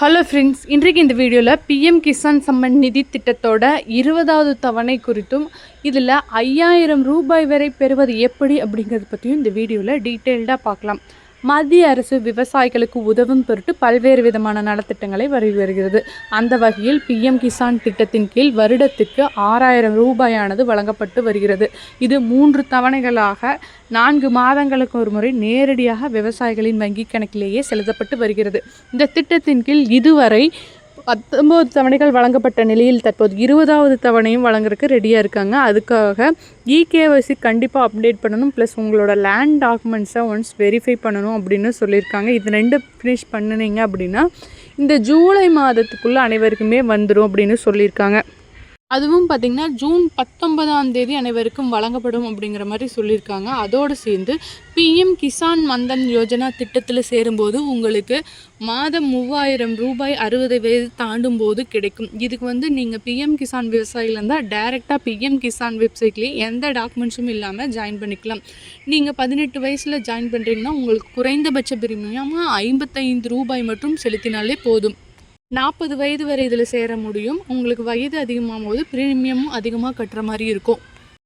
Hello friends இன்றைக்கு இந்த வீடியோவில் பிஎம் கிசான் சம்மன் நிதி திட்டத்தோட இருபதாவது தவணை குறித்தும் இதில் ஐயாயிரம் ரூபாய் வரை பெறுவது எப்படி அப்படிங்கிறத பற்றியும் இந்த வீடியோவில் டீட்டெயில்டாக பார்க்கலாம். மத்திய அரசு விவசாயிகளுக்கு உதவும் பொருட்டு பல்வேறு விதமான நலத்திட்டங்களை வரி வருகிறது. அந்த வகையில் பிஎம் கிசான் திட்டத்தின் கீழ் வருடத்திற்கு ஆறாயிரம் ரூபாயானது வழங்கப்பட்டு வருகிறது. இது மூன்று தவணைகளாக நான்கு மாதங்களுக்கு ஒரு முறை நேரடியாக விவசாயிகளின் வங்கி கணக்கிலேயே செலுத்தப்பட்டு வருகிறது. இந்த திட்டத்தின் கீழ் இதுவரை பத்தொம்போது தவணைகள் வழங்கப்பட்ட நிலையில் தற்போது இருபதாவது தவணையும் வழங்குறதுக்கு ரெடியாக இருக்காங்க. அதுக்காக இகேஒய்சி கண்டிப்பாக அப்டேட் பண்ணணும். ப்ளஸ் உங்களோட லேண்ட் டாக்குமெண்ட்ஸை ஒன்ஸ் வெரிஃபை பண்ணணும் அப்படின்னு சொல்லியிருக்காங்க. இது ரெண்டு ஃபினிஷ் பண்ணினீங்க அப்படின்னா இந்த ஜூலை மாதத்துக்குள்ளே அனைவருக்குமே வந்துடும் அப்படின்னு சொல்லியிருக்காங்க. அதுவும் பார்த்திங்கன்னா ஜூன் பத்தொன்பதாம் தேதி அனைவருக்கும் வழங்கப்படும் அப்படிங்கிற மாதிரி சொல்லியிருக்காங்க. அதோடு சேர்ந்து பிஎம் கிசான் மந்தன் யோஜனா திட்டத்தில் சேரும்போது உங்களுக்கு மாதம் மூவாயிரம் ரூபாய் அறுபது வயது தாண்டும் போது கிடைக்கும். இதுக்கு வந்து நீங்கள் பிஎம் கிசான் விவசாயிலேருந்தால் இருந்தால் டைரெக்டாக பிஎம் கிசான் வெப்சைட்லேயே எந்த டாக்குமெண்ட்ஸும் இல்லாமல் ஜாயின் பண்ணிக்கலாம். நீங்கள் பதினெட்டு வயசில் ஜாயின் பண்ணுறீங்கன்னா உங்களுக்கு குறைந்தபட்ச பிரீமியமாக ஐம்பத்தைந்து ரூபாய் மட்டும் செலுத்தினாலே போதும். நாற்பது வயது வரை இதில் சேர முடியும். உங்களுக்கு வயது அதிகமாகும் போது ப்ரீமியமும் அதிகமாக கட்டுற மாதிரி இருக்கும்.